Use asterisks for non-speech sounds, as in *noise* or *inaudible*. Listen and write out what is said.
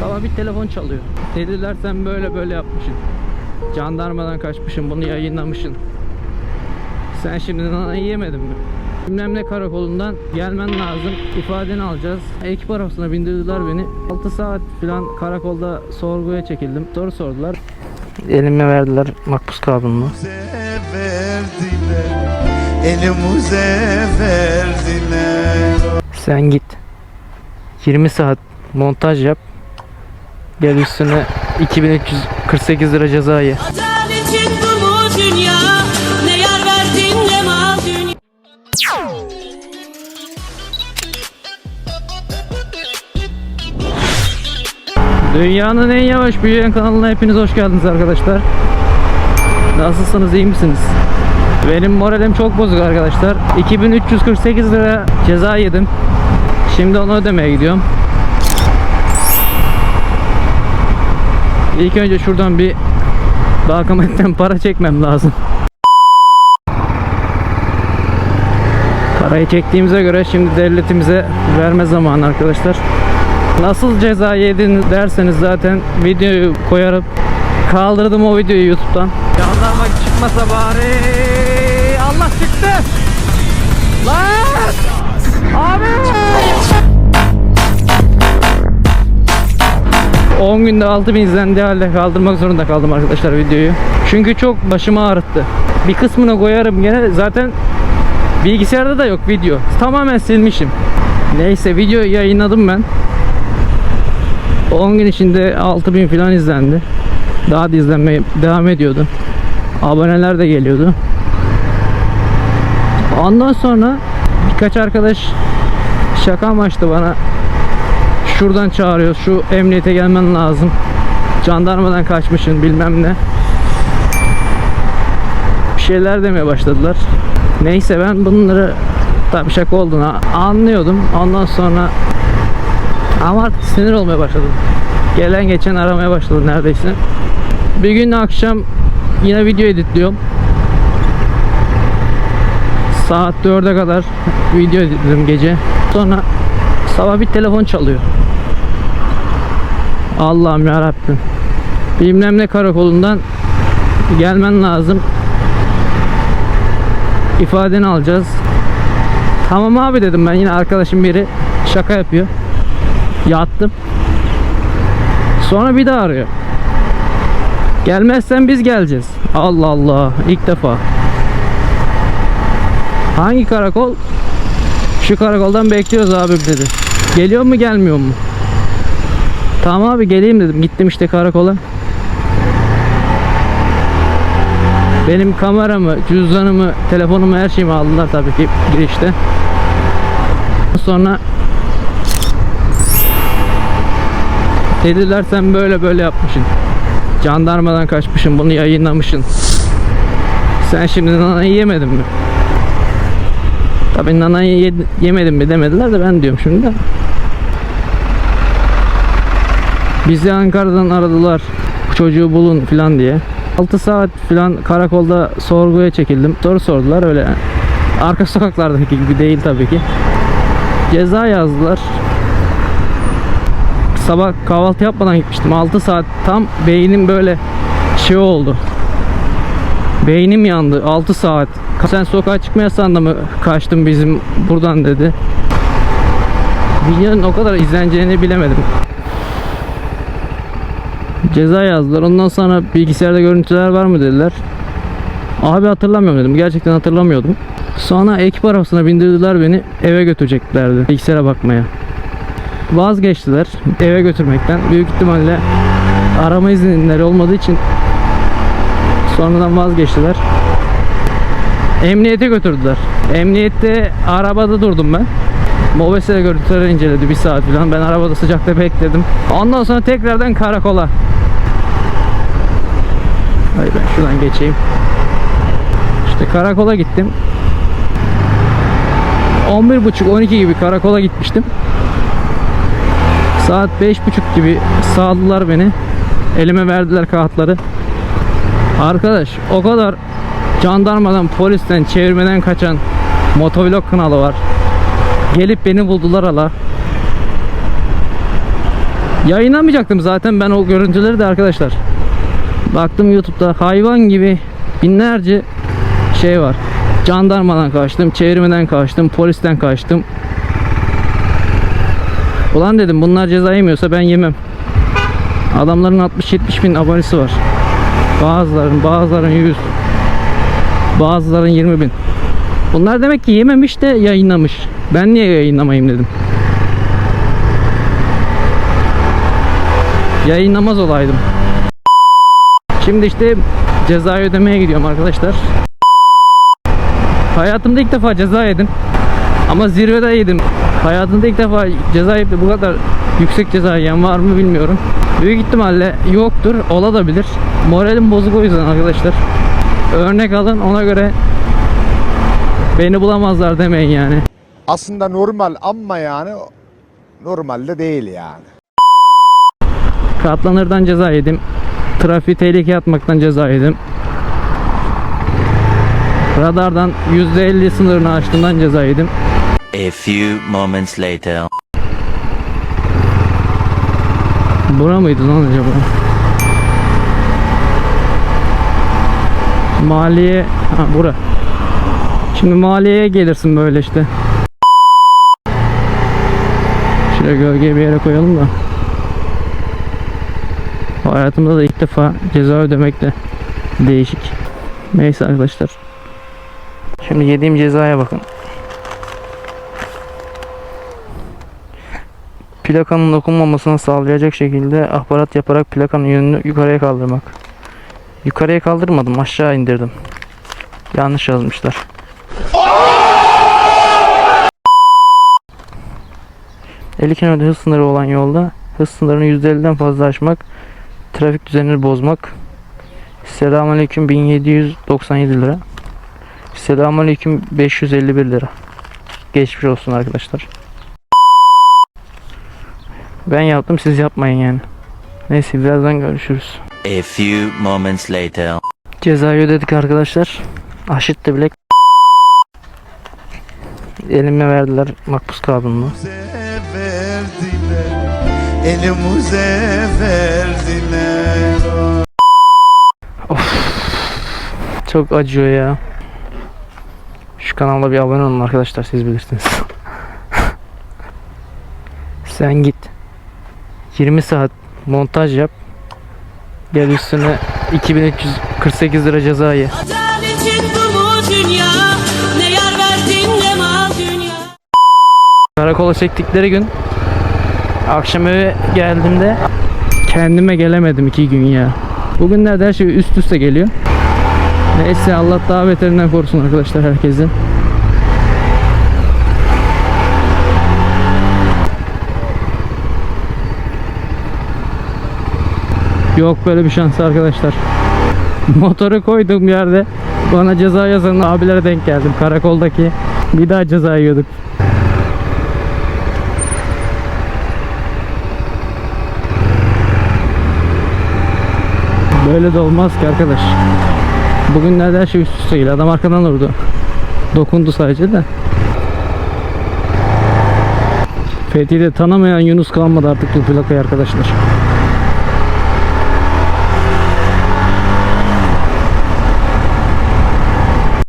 Sabah bir telefon çalıyor. Dediler sen böyle böyle yapmışsın. Jandarmadan kaçmışsın bunu yayınlamışsın. Sen şimdi nanayı yemedin mi? Bilmem ne karakolundan gelmen lazım. İfadeni alacağız. Ekip arabasına bindirdiler beni. 6 saat falan karakolda sorguya çekildim. Soru sordular. Elime verdiler makbuz verdiler Elimize verdiler Sen git. 20 saat montaj yap. Gel üstüne 2348 lira ceza ye. Adaletin bu mu dünya? Ne yar verdin ne mal dünya? Dünyanın en yavaş büyüyen kanalına hepiniz hoş geldiniz arkadaşlar. Nasılsınız iyi misiniz? Benim moralim çok bozuk arkadaşlar. 2348 lira ceza yedim. Şimdi onu ödemeye gidiyorum. İlk önce şuradan bir bankomatten para çekmem lazım. Parayı çektiğimize göre şimdi devletimize verme zamanı arkadaşlar. Nasıl ceza yedin derseniz zaten videoyu koyarım. Kaldırdım o videoyu YouTube'dan. Jandarma çıkmasa bari. 10 günde 6000 izlendiği halde kaldırmak zorunda kaldım arkadaşlar videoyu. Çünkü çok başımı ağrıttı. Bir kısmını koyarım gene zaten bilgisayarda da yok video. Tamamen silmişim. Neyse videoyu yayınladım ben. 10 gün içinde 6000 falan izlendi. Daha da izlenmeye devam ediyordu. Aboneler de geliyordu. Ondan sonra birkaç arkadaş şaka amaçlı bana şuradan çağırıyor. Şu emniyete gelmen lazım. Jandarmadan kaçmışsın bilmem ne. Bir şeyler demeye başladılar. Neyse ben bunları tabii şaka olduğunu anlıyordum. Ondan sonra ama artık sinir olmaya başladım. Gelen geçen aramaya başladı neredeyse. Bir gün akşam yine video editliyorum. Saat 4'e kadar video editledim gece. Sonra sabah bir telefon çalıyor. Allah'ım ya Rabbim. Bilmem ne karakolundan gelmen lazım. İfadeni alacağız. Tamam abi dedim ben yine arkadaşım biri şaka yapıyor. Yattım. Sonra bir daha arıyor. Gelmezsen biz geleceğiz. Allah Allah. ilk defa. Hangi karakol? Şu karakoldan bekliyoruz abi dedi. Geliyor mu gelmiyor mu? Tamam abi geleyim dedim. Gittim işte karakola. Benim kameramı, cüzdanımı, telefonumu her şeyimi aldılar tabii ki girişte. Sonra Dediler sen böyle böyle yapmışsın. Jandarmadan kaçmışsın bunu yayınlamışsın. Sen şimdi nanayı yemedin mi? Tabii nanayı ye- yemedim mi demediler de ben diyorum şimdi de. Bizi Ankara'dan aradılar. Çocuğu bulun filan diye. 6 saat filan karakolda sorguya çekildim. Soru sordular öyle. Arka *laughs* sokaklardaki gibi değil tabii ki. Ceza yazdılar sabah kahvaltı yapmadan gitmiştim. 6 saat tam beynim böyle şey oldu. Beynim yandı 6 saat. Sen sokağa çıkmayasan da mı kaçtın bizim buradan dedi. Videonun o kadar izleneceğini bilemedim. Ceza yazdılar. Ondan sonra bilgisayarda görüntüler var mı dediler. Abi hatırlamıyorum dedim. Gerçekten hatırlamıyordum. Sonra ekip arabasına bindirdiler beni. Eve götüreceklerdi. Bilgisayara bakmaya vazgeçtiler eve götürmekten. Büyük ihtimalle arama izinleri olmadığı için sonradan vazgeçtiler. Emniyete götürdüler. Emniyette arabada durdum ben. Mobese görüntüleri inceledi bir saat falan. Ben arabada sıcakta bekledim. Ondan sonra tekrardan karakola. Hayır ben şuradan geçeyim. İşte karakola gittim. 11.30-12 gibi karakola gitmiştim. Saat 5.30 gibi sağladılar beni. Elime verdiler kağıtları. Arkadaş o kadar jandarmadan, polisten, çevirmeden kaçan motovlog kanalı var. Gelip beni buldular ala. Yayınlamayacaktım zaten ben o görüntüleri de arkadaşlar. Baktım YouTube'da hayvan gibi binlerce şey var. Jandarmadan kaçtım, çevirmeden kaçtım, polisten kaçtım. Ulan dedim bunlar ceza yemiyorsa ben yemem. Adamların 60-70 bin abonesi var. Bazıların, bazıların 100. Bazıların 20 bin. Bunlar demek ki yememiş de yayınlamış. Ben niye yayınlamayayım dedim. Yayınlamaz olaydım. Şimdi işte cezayı ödemeye gidiyorum arkadaşlar. Hayatımda ilk defa ceza yedim. Ama zirvede yedim. Hayatımda ilk defa ceza yiyip de bu kadar yüksek ceza yiyen var mı bilmiyorum. Büyük ihtimalle yoktur. Ola da bilir. Moralim bozuk o yüzden arkadaşlar. Örnek alın ona göre beni bulamazlar demeyin yani. aslında normal ama yani normalde değil yani. Katlanırdan ceza yedim. Trafiği tehlikeye atmaktan ceza yedim. Radardan %50 sınırını aştığından ceza yedim. A few moments later. Bura mıydı lan acaba? Maliye... Ha bura. Şimdi maliyeye gelirsin böyle işte. Şöyle gölgeye bir yere koyalım da. Hayatımda da ilk defa ceza ödemek de değişik. Neyse arkadaşlar. Şimdi yediğim cezaya bakın. plakanın dokunmamasını sağlayacak şekilde aparat yaparak plakanın yönünü yukarıya kaldırmak. Yukarıya kaldırmadım, aşağı indirdim. Yanlış yazmışlar. ...50 km hız sınırı olan yolda hız sınırını %50'den fazla aşmak, trafik düzenini bozmak. Selamünaleyküm 1797 lira. Selamünaleyküm 551 lira. Geçmiş olsun arkadaşlar. Ben yaptım siz yapmayın yani. Neyse birazdan görüşürüz. A few moments later. Cezayı ödedik arkadaşlar. Aşıttı bilek. Elime verdiler makbuz kağıdını. Elimize verdiler verdiler Çok acıyor ya. Şu kanala bir abone olun arkadaşlar siz bilirsiniz. *laughs* Sen git. 20 saat montaj yap. Gel üstüne 2348 lira ceza ye. Karakola çektikleri gün akşam eve geldiğimde kendime gelemedim iki gün ya. Bugünlerde her şey üst üste geliyor. Neyse Allah daha beterinden korusun arkadaşlar herkesin. Yok böyle bir şans arkadaşlar. *laughs* Motoru koyduğum yerde bana ceza yazan abilere denk geldim karakoldaki. Bir daha ceza yiyorduk. Böyle de olmaz ki arkadaş. Bugünlerde her şey üst üste geliyor. Adam arkadan vurdu. Dokundu sadece de. Fethi'de tanımayan Yunus kalmadı artık bu plakayı arkadaşlar.